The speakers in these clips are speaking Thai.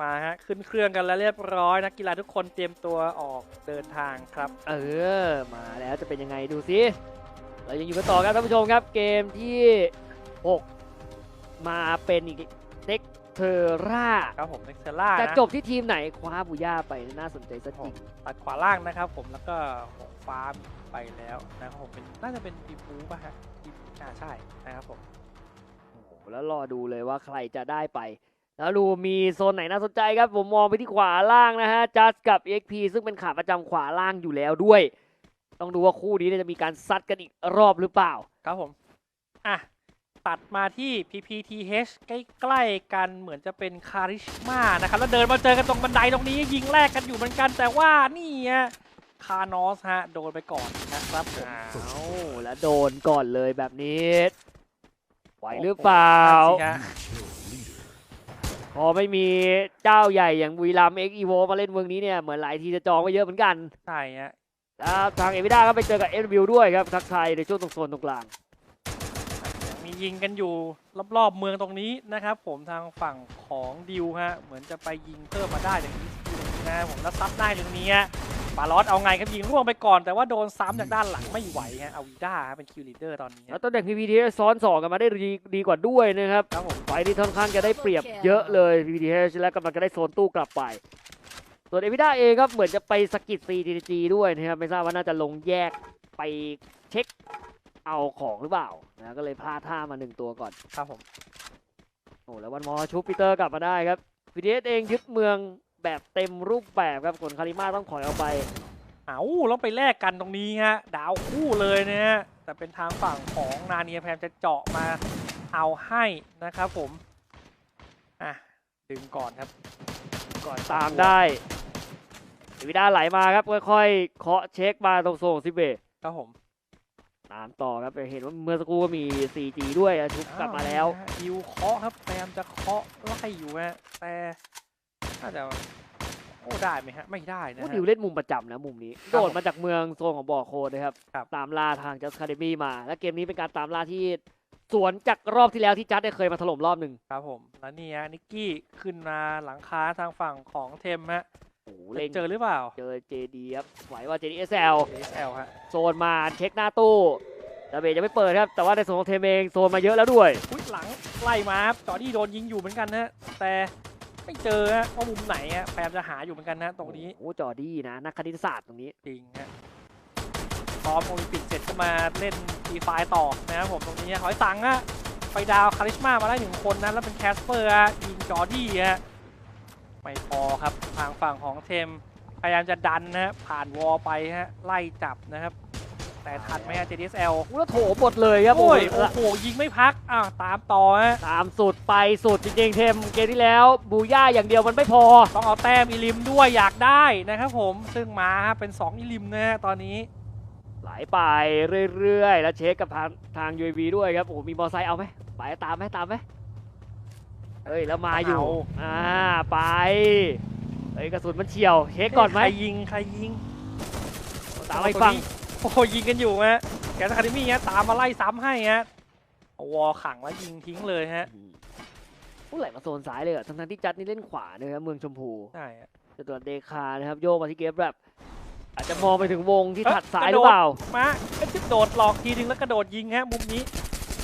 มาฮะขึ้นเครื่องกันแล้วเรียบร้อยนักกีฬาทุกคนเตรียมตัวออกเดินทางครับ เออมาแล้วจะเป็นยังไงดูสิเรายังอยู่กันต่อครับท่านผู้ชมครับ เกมที่ 6 มาเป็นอีกเด็กเทอร่าครับผมเน็กเซล่าจะนะจบที่ทีมไหนคว้าบูย่าไปน่าสนใจสักผจริมงตัดขวาล่างนะครับผมแล้วก็หงฟ้าไปแล้วนะครับผมเป็นน่าจะเป็นดีฟูป่ะฮะดีฟูอ่าใช่นะครับผมโอ้โหแล้วรอดูเลยว่าใครจะได้ไป แล้วดูมีโซนไหนน่าสนใจครับ ผมมองไปที่ขวาล่างนะฮะจัสกับ XP ซึ่งเป็นขาประจำขวาล่างอยู่แล้วด้วย ต้องดูว่าคู่นี้เนี่ยจะมีการซัดกันอีกรอบหรือเปล่า ครับผม อะ ตัดมาที่ PPTH ใกล้ๆกันเหมือนจะเป็นคาริชมานะครับ แล้วเดินมาเจอกันตรงบันไดตรงนี้ยิงแลกกันอยู่เหมือนกัน แต่ว่านี่ฮะคานอสฮะ โดนไปก่อนนะครับผมเอาแล้วโดนก่อนเลยแบบนี้ไหวหรือเปล่านั่นสิฮะ พอไม่มีเจ้าใหญ่อย่างบุรีรัมย์เอ็กอีโวมาเล่นเมืองนี้เนี่ยเหมือนหลายทีจะจองไว้เยอะเหมือนกันใช่ฮะแล้วทางเอวิด้าก็ไปเจอกับเอ็นวิวด้วยครับทักทายในช่วงตรงโซนตรงกลาง มียิงกันอยู่รอบๆเมืองตรงนี้นะครับ ผมทางฝั่งของดิวฮะเหมือนจะไปยิงเพิ่มมาได้อย่างนี้ตรงนี้นะผมแล้วซับได้ตรงนี้ฮะ ปาลอสเอาไงครับยิงร่วงไปก่อน แต่ว่าโดนซ้ำจากด้านหลังไม่ไหวฮะเอาวีด้าฮะเป็นคิวลีดเดอร์ตอนนี้แล้ฮะวตำแหน่ง PPT ซ้อนสองกันมาได้ดีดีกว่าด้วยนะครับครับผมไฟที่ค่อนข้างจะได้เปรียบเยอะเลย PPTH และกำลังจะได้โซนตู้กลับไปส่วนเอวิด้าเองครับเหมือนจะไปสกิด CTG ด้วยนะครับไม่ทราบว่าน่าจะลงแยกไปเช็คเอาของหรือเปล่านะก็เลยพลาดท่ามาหนึ่งตัวก่อนครับผมโอ้แล้ววันมอชุบปีเตอร์กลับมาได้ครับ PTS เองยึดเมือง แบบเต็มรูปแบบครับส่วนคาริมาต้องถอยออกไป เอาแล้วไปแลกกันตรงนี้ฮะ ดาวคู่เลยนะฮะ แต่เป็นทางฝั่งของนาเนียแพมจะเจาะมาเอาให้นะครับผม อะ ดึงก่อนครับ ก่อนตามได้เอวิด้าไหลมาครับ ค่อยๆเคาะเช็คมาตรงโซนซิเบะครับผม ตามต่อครับเห็นว่าเมื่อสักครู่ก็มี 4G ด้วยอะชุบกลับมาแล้วอ้นะฮะดิวเคาะครับพยายามจะเคาะไล่อยู่ฮะแต่ น่าจะโอ้ได้ไหมฮะ ไม่ได้นะว่าฮะดิวเล่นมุมประจำนะมุมนี้ครับโดดมาจากเมืองโซนของบ่อโคดนะครับ ครับ ตามล่าทางจัสคาเดมี่มา และเกมนี้เป็นการตามล่าที่สวนจากรอบที่แล้วที่จัดได้เคยมาถล่มรอบหนึ่งครับผมแล้วนี่ฮะนิกกี้ขึ้นมาหลังคาทางฝั่งของเทมฮะโอ้โหจะเล่นเจอหรือเปล่าเจอ JD ครับไหวว่า JD SL ASL ฮะโซนมาเช็คหน้าตู้ดาเบจยังไม่เปิดครับ แต่ว่าในโซนของเทมเองโซนมาเยอะแล้วด้วย อุ้ยหลังไล่มาครับจอร์ดี้โดนยิงอยู่เหมือนกันนะแต่ ไม่เจอฮะว่ามุมไหนฮะพยายามจะหาอยู่เหมือนกันนะตรงนี้โอ้โหจอดี้นะ นักคณิตศาสตร์ตรงนี้จริงฮะซ้อมโอลิมปิกเสร็จก็มาเล่นทีไฟต่อนะครับผมตรงนี้หอยสังฮะไปดาวคาริชมามาได้หนึ่งคนนะแล้วเป็นแคสเปอร์ฮะยิงจอร์ดี้ฮะไม่พอครับทางฝั่งของเทมพยายามจะดันนะฮะผ่านวอลไปฮะไล่จับนะครับ แต่ทันไหมฮะ JDSL อู้แล้วโถหมดเลยครับโอ้ยโอ้โอ้โหโหยิงไม่พักอ้าวตามต่อฮะตามสุดไปสุดจริงๆเทมเกมที่แล้วบูย่าอย่างเดียวมันไม่พอ ต้องเอาแต้มอีลิมด้วยอยากได้นะครับผมซึ่งมาฮะเป็น 2อีลิมนะฮะตอนนี้ไหลไปเรื่อยๆ แล้วเช็คกับทางทาง UAV ด้วยครับโอ้โหมีมอไซค์เอาไหมไปตามไหมตามไหมเฮ้ยแล้วมาอยู่เอาอ่าไปเฮ้ยกระสุนมันเฉียวเช็คก่อนไหมใครยิงใครยิง ตามไปฟังโอ้โหยิงกันอยู่ฮะแกสคาเดมี่ฮะตามมาไล่ซ้ำให้ฮะเอาวอลขังแล้วยิงทิ้งเลยฮะผู้ไหลมาโซนซ้ายเลยอะทั้งๆที่จัดนี่เล่นขวานะครับเมืองชมพูใช่ฮะจะตัวเดคานะครับโยกมาที่เกมแบบ อาจจะมองไปถึงวงที่เอ๊ะถัดซ้ายกระหโดดรือเปล่ามาก็จะโดดหลอกทีนึงแล้วกระโดดยิงฮะมุมนี้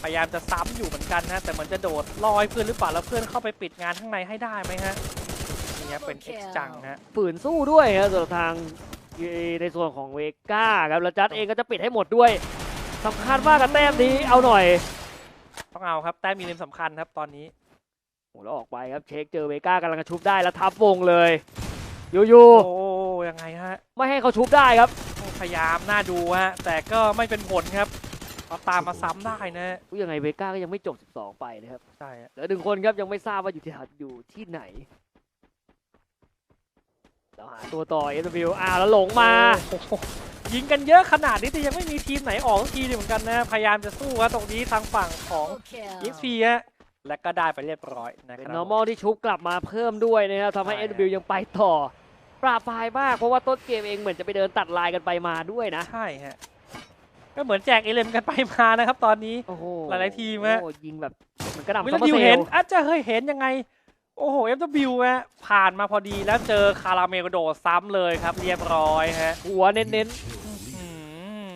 พยายามจะซ้ำอยู่เหมือนกันนะแต่เหมือนจะโดดลอยเพื่อนหรือเปล่าแล้วเพื่อนเข้าไปปิดงานข้างในให้ได้ไหมฮะนี่ฮะเป็นเอ็กจังฮะฝืนสู้ด้วยครับสำหรับทาง ในส่วนของเวก้าครับแล้วจัดเองก็จะปิดให้หมดด้วยสำคัญมากกับแต้มนี้เอาหน่อย ต้องเอาครับแต้มมีเลมสำคัญครับตอนนี้โอ้แล้วออกไปครับเช็คเจอเวก้ากำลังจะชุบได้แล้วทับวงเลยยูยูโอ้ยังไงฮะไม่ให้เขาชุบได้ครับพยายามน่าดูฮะแต่ก็ไม่เป็นผลครับเขาตามมาซ้ำได้นะฮะอุ๊ยยังไงเวก้าก็ยังไม่จบ 12 ไปนะครับใช่ฮะเหลือหนึ่งคนครับยังไม่ทราบว่าอยู่ที่อยู่ที่ไหน เราหาตัวต่อ SW อ้าวแล้วหลงมาโอ้โหยิงกันเยอะขนาดนี้แต่ยังไม่มีทีมไหนออกสักทีหนึงเหมือนกันนะ พยายามจะสู้ครับตรงนี้ทางฝั่งของ XP ฮะและก็ได้ไปเรียบร้อยนะคเป็นรับ normal ที่ชุบกลับมาเพิ่มด้วยนะครับทำให้ใช่ SW ยังไปต่อ ปราบปรายมากเพราะว่าต้นเกมเองเหมือนจะไปเดินตัดลายกันไปมาด้วยนะ ใช่ฮะ ก็เหมือนแจกเอเลมกันไปมานะครับตอนนี้โอ้โหหลายๆทีมฮะโอ้ยิงแบบเหมือนกระหน่ำวิซัลมเมอดิร์วเซเห็ลนอาจจะเคยเห็นยังไง โอ้โห FW ฮะผ่านมาพอดีแล้วเจอคาราเมลโดดซ้ำเลยครับ เรียบร้อยฮะ หัวเน้นอืม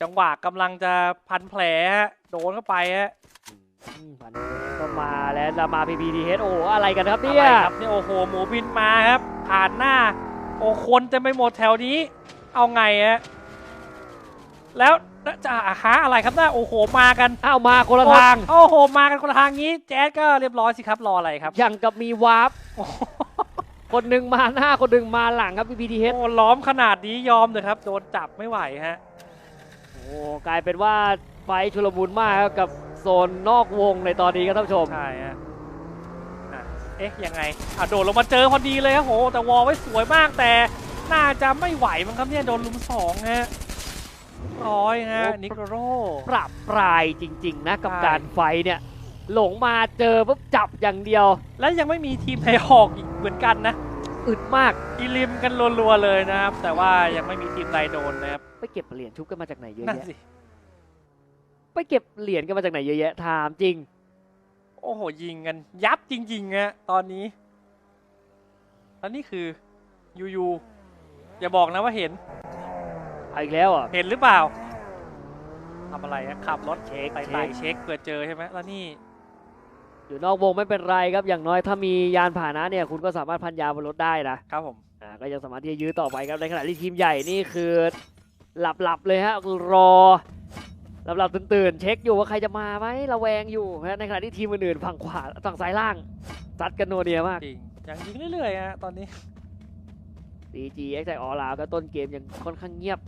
จังหวะกำลังจะพันแผลฮะโดนเข้าไปฮะๆอืมพันก็มาแล้วจะมา PPDH โอ้อะไรกันครับอะเนี่ไรยครับเนี่ยโอ้โห หมูบินมาครับ ผ่านหน้า โอ้คนเต็มไปหมดแถวนี้ เอาไงฮะแล้ว จะหาอะไรครับน้าโอ้โหมากันอ้าวมาคนละทาง โอ้โหมากันคนละทางงี้แจ๊ดก็เรียบร้อยสิครับรออะไรครับอย่างกับมีวาร์ปโอ้โหคนหนึ่งมาหน้าคนหนึ่งมาหลังครับ PPDH โอ้ล้อมขนาดนี้ยอมเลยครับ โดนจับไม่ไหวฮะโอ้กลายเป็นว่าไฟชุลมุนมากครับกับโซนนอกวงในตอนนี้ครับท่านผู้ชมใช่ฮะอะเอ๊ะยังไงอะโดดลงมาเจอพอดีเลยครับโหแต่วอลไว้สวยมากแต่น่าจะไม่ไหวมั้งครับเนี่ยโดนลุมสองฮะ ร้อยฮะโอ้นิโคโรปรับปรายจริง ๆ นะกับใช่การไฟเนี่ย หลงมาเจอปุ๊บจับอย่างเดียว และยังไม่มีทีมไทยหอกอีกเหมือนกันนะอึดมากอีลิมกันรัวๆเลยนะครับ แต่ว่ายังไม่มีทีมใดโดนนะครับไปเก็บเหรียญชุบกันมาจากไหนเยอะนั่นแยะสิไปเก็บเหรียญกันมาจากไหนเยอะแยะถามจริง โอ้โหยิงกัน ยับจริงๆฮะตอนนี้แล้วนี่คือยูยูอย่าบอกนะว่าเห็น เอาอีกแล้วอะ เห็นหรือเปล่าทำอะไรอะขับรถเช็คไต่เช็ไต่คเช็คเผื่อเจอใช่ไหมแล้วนี่อยู่นอกวงไม่เป็นไรครับ อย่างน้อยถ้ามียานพาหนะเนี่ยคุณก็สามารถพันยาบนรถได้นะครับผมอ่าก็ยังสามารถที่จะยื้อต่อไปครับในขณะที่ทีมใหญ่นี่คือหลับหลับๆเลยฮะรอหลับหลับๆตื่นๆเช็คอยู่ว่าใครจะมาไหมระแวงอยู่ฮะในขณะที่ทีมอื่นๆฝั่งขวาฝั่งซ้ายล่างซัดกันโนวเนียมาก จริงยังยิงเรื่อยๆฮะตอนนี้ DG X ออลาวก็ต้นเกมยังค่อนข้างเงียบ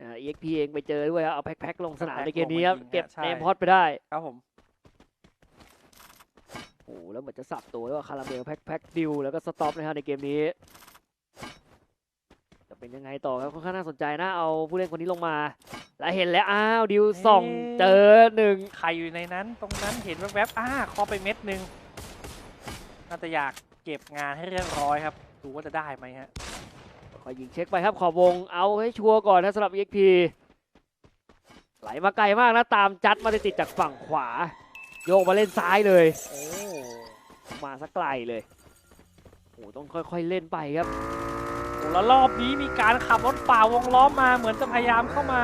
อ่า EXP เองไปเจอด้วยครับเอาแพ็คๆลงสนามในเกมนี้ครับเก็บเนมพอดไปได้ครับผมโอ้โหแล้วเหมือนจะสับตัวด้วยว่าคาราเมลแพ็คแพ็คดิวแล้วก็สต็อปนะฮะในเกมนี้ จะเป็นยังไงต่อครับค่อนข้างน่าสนใจนะเอาผู้เล่นคนนี้ลงมา แล้วเห็นแล้วอ้าวดิวส่องเจอหนึ่งใครอยู่ในนั้นตรงนั้นเห็นแวบๆอ้าคอไปเม็ดหนึ่งน่าจะอยากเก็บงานให้เรียบร้อยครับ ดูว่าจะได้ไหมฮะ คอยยิงเช็คไปครับขอบวงเอาให้ชัวร์ก่อนนะสำหรับ EXP ไหลมาไกลมากนะตามจัดมาติดๆจากฝั่งขวา โยกมาเล่นซ้ายเลยโอ้มาสักไกลเลยโอ้ต้องค่อยๆเล่นไปครับโหแล้วรอบนี้มีการขับรถฝ่าวงล้อมมาเหมือนจะพยายามเข้ามา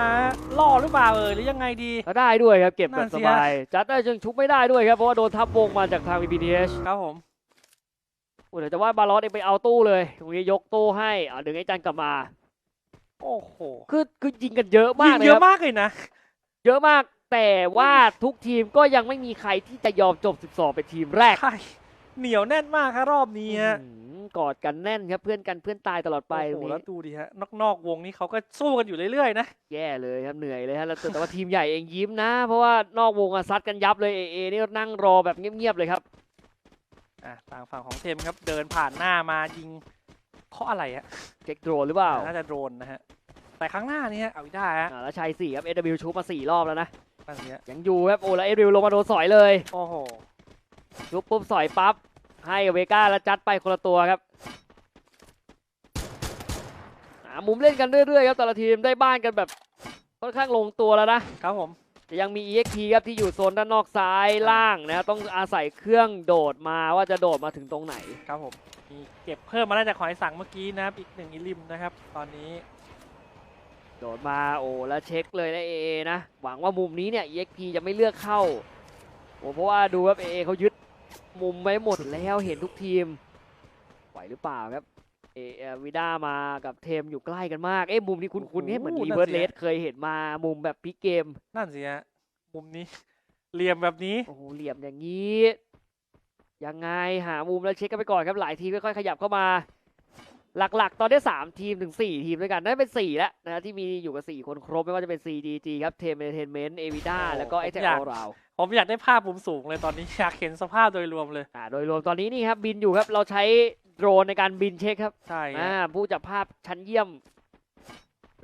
ล่อหรือเปล่าเออหรือยังไงดีก็ได้ด้วยครับเก็บแบนั่บนสสิฮะบายจัดได้จึงชุบไม่ได้ด้วยครับเพราะว่าโดนทับวงมาจากทาง VPTH ครับผม โอ้เดี๋ยวจะว่าบาลอสเองไปเอาตู้เลยตรงนี้ยกตู้ให้อ่าดึงไอ้จันกลับมา โอ้โหคือคือยิงกันเยอะมากยิงเลยเยคอะรับมากเลยนะ เยอะมากแต่ว่าทุกทีมก็ยังไม่มีใครที่จะยอมจบ 12 เป็นทีมแรกใช่เหนียวแน่นมากครับรอบนี้ฮะอื้อหือกอดกันแน่นครับเพื่อนกันเพื่อนตายตลอดไปตรโอ้โหงแล้วนี้ดูดิฮะนอกๆวงนี้เขาก็สู้กันอยู่เรื่อยๆนะแย่เลยครับเหนื่อยเลยฮะแล้วแต่แต่ว่าทีมใหญ่เองยิ้มนะ เพราะว่านอกวงอะซัดกันยับเลยเอเอนี่นั่งรอแบบเงียบๆเลยครับ อะทางฝั่งของเทมครับเดินผ่านหน้ามายิงเคาะอะไรฮะเช็คโดรนหรือเปล่าน่าจะโดรนนะฮะแต่ครั้งหน้านี้ฮะเอาอีกได้ฮะอ่าแล้วชัยสี่ครับ SW ชุบมาสี่รอบแล้วนะนั่นเนี้ยยังอยู่ครับโอ้แล้วเอริวลงมาโดนสอยเลยโอ้โหชุบปุ๊บสอยปั๊บให้เวก้าแล้วจัดไปคนละตัวครับหามุมเล่นกันเรื่อยๆครับแต่ละทีมได้บ้านกันแบบค่อนข้างลงตัวแล้วนะครับผม แต่ยังมี EXP ครับที่อยู่โซนด้านนอกซ้ายล่างนะครับต้องอาศัยเครื่องโดดมาว่าจะโดดมาถึงตรงไหนครับผมมีเก็บเพิ่มมาได้จากขอยสั่งเมื่อกี้นะครับอีกหนึ่งอิลิมนะครับ ตอนนี้ โดดมาโอ้แล้วเช็คเลยนะเอนะ หวังว่ามุมนี้เนี่ย EXP จะไม่เลือกเข้าโอ้เพราะว่าดูครับเอเขายึดมุมไว้หมดแล้วเห็นทุกทีมไหวหรือเปล่าครับ เอเอวิด้ามากับเทมอยู่ใกล้กันมาก เอ๊ะมุมนี้คุ้นๆเนี่ยเหมือนโอ้รีโหเวิร์สนั่เลนสิสเคยเห็นมามุมแบบพลิกเกม นั่นสิฮะมุมนี้ เหลี่ยมแบบนี้ โอ้โหเหลี่ยมอย่างนี้ ยังไงหามุมแล้วเช็คกันไปก่อนครับหลายทีมค่อยๆขยับเข้ามา หลักๆ ตอนนี้สามทีมถึงสี่ทีมด้วยกันได้เป็นสี่แล้วนะที่มีอยู่กับสี่คนครบไม่ว่าจะเป็น CDG ครับเทมเอเทนเมนต์เอวิด้าโอ้แล้วก็ผมไอแท็กอยากออราวผมอยากได้ภาพมุมสูงเลยตอนนี้อยากเห็นสภาพโดยรวมเลยอ่าโดยรวมตอนนี้นี่ครับบินอยู่ครับเราใช้ โดรนในการบินเช็คครับใช่อ่าฮะผู้จับภาพชั้นเยี่ยม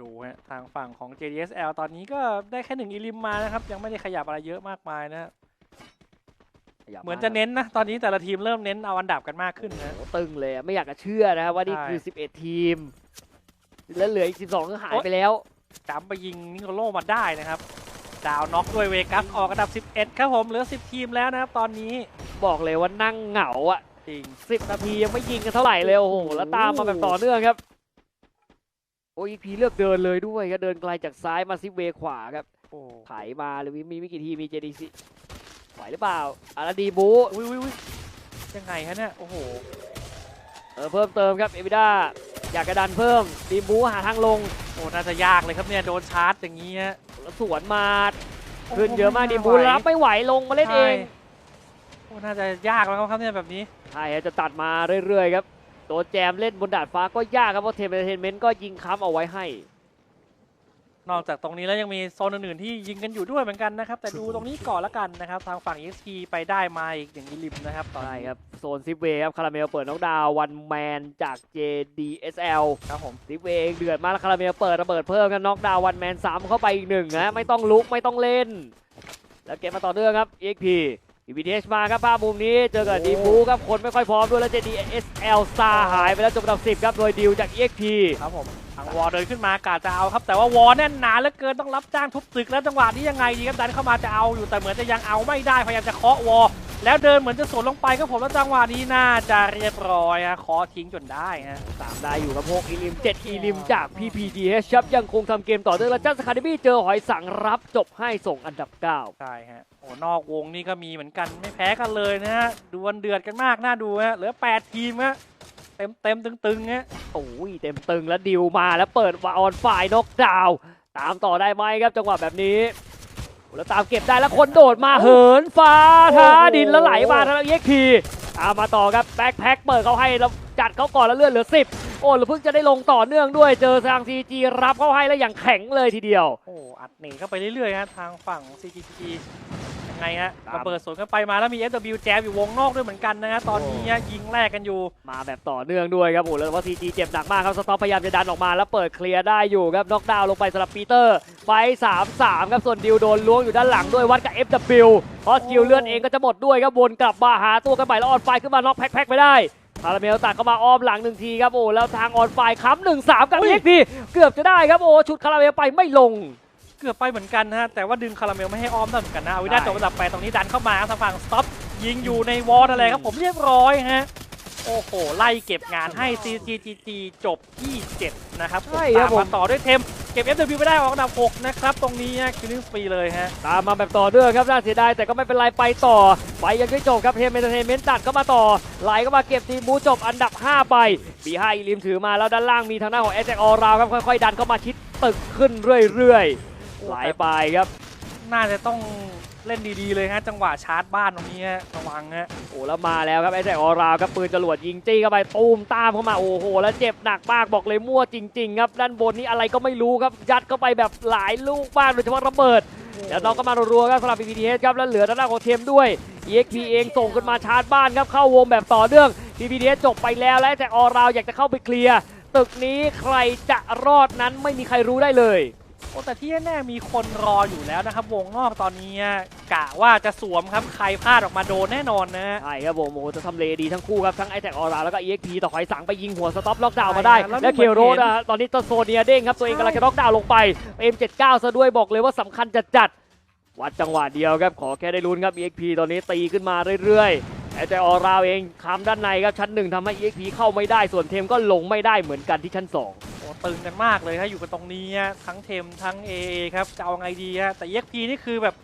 ดูฮะทางฝั่งของ JDSL ตอนนี้ก็ได้แค่หนึ่งอิลิมมานะครับ ยังไม่ได้ขยับอะไรเยอะมากมายนะฮะเหมือนจะเน้นนะ ตอนนี้แต่ละทีมเริ่มเน้นเอาอันดับกันมากขึ้นนะ โอ้โหตึงเลยอะไม่อยากจะเชื่อนะครับว่านี่ใช่คือ 11 ทีม แล้วเหลืออีก 12ก็หายโอ๊ย ไปแล้ว จำไปยิงนิโคโลมาได้นะครับ ดาวน็อกด้วยเวกัสออกอันดับ 11 ครับผม เหลือ 10 ทีมแล้วนะครับตอนนี้ บอกเลยว่านั่งเหงาอะ จริงสิบนาทียังไม่ยิงกันเท่าไหร่เลยโอ้โหแล้วตามมาแบบต่อเนื่องครับ โอ้ยพีเลือกเดินเลยด้วยครับเดินไกลจากซ้ายมาซิเวขวาครับโอ้ไถมาหรือมีไม่กี่ทีมีเจดีซีไหวหรือเปล่าอาราดีบูอุ้ยอุ้ยอุ้ยยังไงฮะเนี่ยโอ้โหเออเพิ่มเติมครับเอวิด้าอยากกระดันเพิ่มดีบูหาทางลงโอ้น่าจะยากเลยครับเนี่ยโดนชาร์จอย่างนี้ฮะแล้วสวนมาขึ้นเยอะมากดีบูโโหรับไม่ไหวลงมาเล่นเองใช่โอ้น่าจะยากแล้วครับเนี่ยแบบนี้ ใช่ครับจะตัดมาเรื่อยๆครับ ตัวแจมเล่นบนดาดฟ้าก็ยากครับ เพราะเทมเ e อร์เทนเมนต์ก็ยิงค้ำเอาไว้ให้ นอกจากตรงนี้แล้วยังมีโซนอื่นๆที่ยิงกันอยู่ด้วยเหมือนกันนะครับ แต่ดูตรงนี้ก่อนละกันนะครับ ทางฝั่ง EXP ไปได้มาอีกอย่างนี้ริมนะครับตอนใช่นี้ครับ โซนซิปเวย์ครับ คาราเมลเปิดน้องดาววันแมนจาก JDSL ครับผมซิปเวย์เองเดือดมากแล้วคาราเมลเปิดระเบิดเพิ่มกันน็อกดาววันแมนซ้ำเข้าไปอีกหนึ่งนะไม่ต้องลุกไม่ต้องเล่น แล้วเกมมาต่อเนื่องครับ EXP อีบีเอชมาครับภาพมุมนี้เจอกับดีบูครับคนไม่ค่อยพร้อมด้วยแล้วเจดีเอสเอลซาหายไปแล้วจบอันดับ10ครับโดยดิวจาก EXP ครับผม วอลเดินขึ้นมากาจะเอาครับ แต่ว่าวอลแน่นหนาเหลือเกินต้องรับจ้างทุบตึกแล้วจังหวะนี้ยังไงดีครับดันเข้ามาจะเอาอยู่แต่เหมือนจะยังเอาไม่ได้พยายามจะเคาะวอลแล้วเดินเหมือนจะสวนลงไปครับผมแล้วจังหวะนี้น่าจะเรียบร้อยฮะเคาะทิ้งจนได้ฮะตามได้อยู่ครับ6อีลิม7อีลิมจาก PPDH ครับยังคงทำเกมต่อเนื่องแล้วจัสคาเดมี่เจอหอยสังรับจบให้ส่งอันดับ9ใช่ฮะโอ้นอกวงนี่ก็มีเหมือนกันไม่แพ้กันเลยนะฮะดวลเดือดกันมากน่าดูฮะเหลือ8ทีมฮะ เต็มเต็มๆตึงๆฮะโอ้ยเต็มตึงแล้วดิวมาแล้วเปิดวาออนฝ่ายนกดาวน์ตามต่อได้ไหมครับจังหวะแบบนี้โอ้แล้วตามเก็บได้แล้วคนโดดมาเหินฟ้าท้าดินแล้วไหลมาทางเอ็กพีตามมาต่อครับแบ็คแพ็คเปิดเขาให้แล้วจัดเขาก่อนแล้วเลื่อนเหลือ 10 โอ้แล้วเพิ่งจะได้ลงต่อเนื่องด้วยเจอทางซีจีรับเขาให้แล้วอย่างแข็งเลยทีเดียว โอ้อัดหนีเข้าไปเรื่อยๆฮะทางฝั่ง CGG ยัง ไงฮะตาม ระเบิดสวนเข้าไปมาแล้วมี FW แจมอยู่วงนอกด้วยเหมือนกันนะฮะตอนนี้ฮะยิงแรกกันอยู่มาแบบต่อเนื่องด้วยครับโอ้แล้วว่าซีจีเจ็บหนักมากครับสต็อปพยายามจะดันออกมาแล้วเปิดเคลียร์ได้อยู่ครับน็อกดาวน์ลงไปสำหรับปีเตอร์ไฟ3-3ครับส่วนดิวโดนล้วงอยู่ด้านหลังด้วยวัดกับ FW เพราะสกิลเลื่อนเองก็จะหมดด้วยครับวนกลับมาหาตัวกันใหม่แล้วออนไฟขึ้นมาน็อกแพ็คๆไปได้คาราเมลตัดเข้ามาอ้อมหลังหนึ่งทีครับโอ้แล้วทางออนไฟค้ำหนึ่งสามกับอุ้ยเอ็กพีเกือบจะได้ครับโอ้ชุดคาราเมลไปไม่ลง เกือบไปเหมือนกันนะฮะแต่ว่าดึงคาราเมลไม่ให้อ้อมได้เหมือนกันนะเอาไว้ได้ใช่จบอันดับไปตรงนี้ดันเข้ามาทางฝั่งสต็อปยิงอยู่ในวอลอะไรครับผมเรียบร้อยฮะโอ้โห ไล่เก็บงานให้ CGG จบที่7นะครับผมใช่ครัตาบมผมมาต่อด้วยเทม เก็บ FW ไปได้ออกอันดับ 6 นะครับ ตรงนี้คิลลิ่งสปีเลยฮะ ตามมาแบบต่อเนื่องครับ น่าเสียดาย แต่ก็ไม่เป็นไร ไปต่อ ไปยังไม่จบครับเทมเอนเตอร์เทนเมนต์ตัดเข้ามาต่อ ไหลเข้ามาเก็บทีมบูจบอันดับ 5 ไปบีห้าอีลิมถือมาแล้วด้านล่างมีทางหน้าของเอ k ออราวครับ ค่อยๆ ดันเข้ามาชิดตึกขึ้นเรื่อยๆ ไหลไปครับ น่าจะต้องเล่นดีๆเลยฮะจังหวะชาร์จบ้านตรงนี้ฮะระวังฮะโอ้แล้วมาแล้วครับเอ k ออราวครับปืนจรวดยิงจี้เข้าไปตูมตามเข้ามาโอ้โหแล้วเจ็บหนักมากบอกเลยมั่วจริง ๆ ครับด้านบนนี้อะไรก็ไม่รู้ครับยัดเข้าไปแบบหลายลูกมากโดยเฉพาะระเบิดแล้วน้องก็มารัวๆครับสำหรับ PPTH ครับแล้วเหลือด้านหน้าของเทมด้วย EXP เองส่งขึ้นมาชาร์จบ้านครับเข้าวงแบบต่อเนื่อง PPTH จบไปแล้วและแต่ออราวอยากจะเข้าไปเคลียร์ตึกนี้ใครจะรอดนั้นไม่มีใครรู้ได้เลย โอ้แต่ที่แน่ๆมีคนรออยู่แล้วนะครับ วงนอกตอนนี้อะกะว่าจะสวมครับใครพลาดออกมาโดนแน่นอนนะฮะใช่ครับผมโอ้โหจะทำเลดีทั้งคู่ครับ ทั้งไอแท็กออราวแล้วก็ EXP ต่อหอยสังไปยิงหัวสต็อปล็อกดาวน์มาได้ใช่แล้วและเหมืเคีอนยวโรดเห็นอะตอนนี้ตัวโซเนียเด้งครับ ตัวเองใช่กำลังจะล็อกดาวน์ลงไป M79 ซะด้วยบอกเลยว่าสำคัญจะจัดวัดจังหวะเดียวครับขอแค่ได้ลุ้นครับ EXP ตอนนี้ตีขึ้นมาเรื่อยๆไอ แต่ออราวเองคำด้านในครับชั้นหนึ่งทำให้ EXP เข้าไม่ได้ส่วนเทมก็ลงไม่ได้เหมือนกันที่ชั้นสองโอ้ตึงกันมากเลยฮะอยู่กันตรงนี้ฮะทั้งเทมทั้ง AA ครับจะเอาไงดีฮะแต่ EXP นี่คือแบบ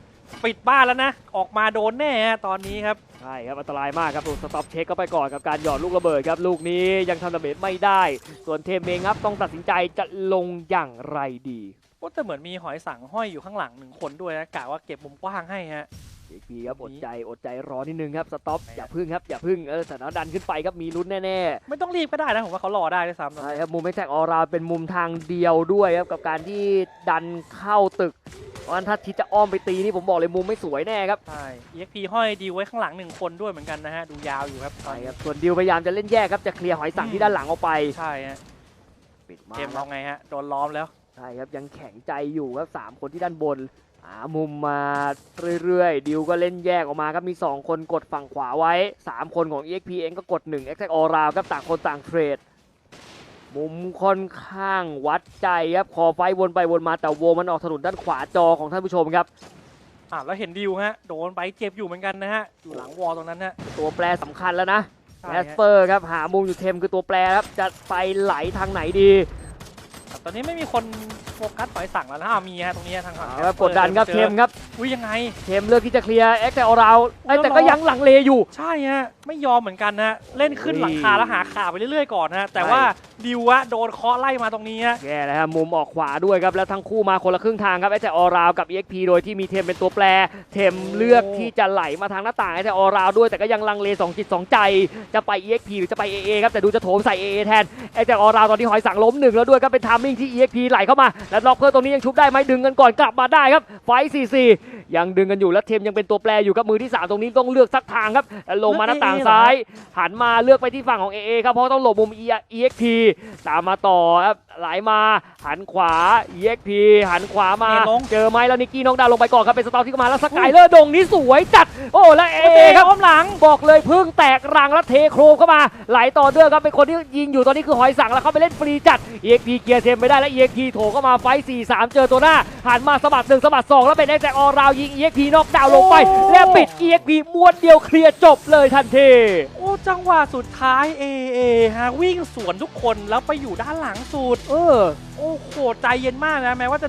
ปิดบ้านแล้วนะ ออกมาโดนแน่ฮะตอนนี้ครับ ใช่ครับ อันตรายมากครับสต็อปเช็คก็ไปก่อนกับการหยอดลูกระเบิดครับ ลูกนี้ยังทำดาเมจไม่ได้ ส่วนเทมเองครับ ต้องตัดสินใจจะลงอย่างไรดีโอ้แต่เหมือนมีหอยสังห้อยอยู่ข้างหลังหนึ่งคนด้วยนะกะว่าเก็บมุมกว้างให้ฮะ เอกพีครับอดใจอดใจรอนิดนึงครับสต็อปอย่าพึ่งครับอย่าพึ่งเออแต่แล้วดันขึ้นไปครับมีลุ้นแน่ไม่ต้องรีบก็ได้นะผมว่าเขารอได้ด้วยซ้ำๆนะใช่ครับมุมแม็กแท็กออราเป็นมุมทางเดียวด้วยครับกับการที่ดันเข้าตึกเพราะฉะนั้นถ้าทิศจะอ้อมไปตีนี่ผมบอกเลยมุมไม่สวยแน่ครับใช่ EXP ห้อยดีไว้ข้างหลังหนึ่งคนด้วยเหมือนกันนะฮะดูยาวอยู่ครับใช่ครับส่วนดิวพยายามจะเล่นแยกครับจะเคลียร์หอยสังที่ด้านหลังออกไปใช่ฮะปิดมาเกมเอาไงฮะโดนล้อมแล้วใช่ครับยังแข็งใจอยู่ครับสามคนที่ด้านบน หามุมมาเรื่อยๆ ดิวก็เล่นแยกออกมาครับ มี 2 คนกดฝั่งขวาไว้ 3 คนของ EXP เองก็กด1 Exact All Round ครับต่างคนต่างเทรด มุมค่อนข้างวัดใจครับ คอไฟวนไปวนมาแต่วงมันออกถนนด้านขวาจอของท่านผู้ชมครับ อ่าแล้วเห็นดิวฮะ โดนไปเจ็บอยู่เหมือนกันนะฮะ อยู่หลังวอลตรงนั้นฮะตัวแปรสำคัญแล้วนะใช่แอสฮะเปอร์ครับหามุมอยู่เทมคือตัวแปรครับจะไปไหลทางไหนดีแต่ตอนนี้ไม่มีคน โฟกัสหอยสั่งแล้วนะอ้าวมีฮะตรงนี้ฮะทางฝั่งเอาครับกดดันครับเทมครับอุ้ยยังไงเทมเลือกที่จะเคลียร์เอ็กแต่อราวแล้วแต่รอก็ยังหลังเลอยู่ ใช่ฮะไม่ยอมเหมือนกันนะเล่นขึ้นเฮ้ยหลังคาแล้วหาขาไปเรื่อยๆก่อนนะแต่ใช่ว่าดิวอะโดนเคาะไล่มาตรงนี้ฮะแย่แล้วครับมุมออกขวาด้วยครับแล้วทั้งคู่มาคนละครึ่งทางครับไอ้แต่ออราวกับ EXP โดยที่มีเทมเป็นตัวแปร เทมเลือกที่จะไหลมาทางหน้าต่างไอ้แต่ออราวด้วยแต่ก็ยังลังเลสองจิตสองใจ จะไป EXP หรือจะไป AA ครับแต่ดูจะโถมใส่ AA แทนไอ้แต่ออราวตอนนี้หอยสังล้มหนึ่งแล้วด้วยครับเป็นทามมิ่งที่ EXP ไหลเข้ามาแล้วล็อกเพื่อตรงนี้ยังชุบได้ไหมดึงกันก่อนกลับมาได้ครับ ไฟ4-4ยังดึงกันอยู่แล้วเทมยังเป็นตัวแปรอยู่ครับมือที่สามตรงนี้ต้องเลือกสักทางครับแล้วลงมาหน้าต่างซ้ายหันมาเลือกไปที่ฝั่งของ AA ครับเพราะต้องหลบมุม EXP ตามมาต่อครับ ไหลมาหันขวา EXP หันขวามา เนลง เจอไหมแล้วนิกกี้น็อกดาวน์ลงไปก่อนครับเป็นสตอร์ที่เข้ามาแล้วสกายเลอร์ดงนี้สวยจัด โอ้แล้วเอเอครับอ้อมหลัง บอกเลยพึ่งแตกรังแล้วเทโครมเข้ามา ไหลต่อเนื่องครับเป็นคนที่ยิงอยู่ตอนนี้คือหอยสังแล้วเขาไปเล่นฟรีจัด EXP เกียร์เทมไม่ได้แล้ว EXP โถเข้ามาไฟต์4 3 เจอตัวหน้า หันมาสะบัดหนึ่งสะบัดสองแล้วเป็นแอคแจ็คออราวยิง EXP น็อกดาวน์ลงไป โอ้ แล้วปิด EXP ม้วนเดียวเคลียร์จบเลยทันที โอ้ จังหวะสุดท้ายเอเอฮะวิ่งสวนทุกคนแล้วไปอยู่ด้านหลังสุดเออ โอ้โห ใจเย็นมากนะ แม้ว่าจะ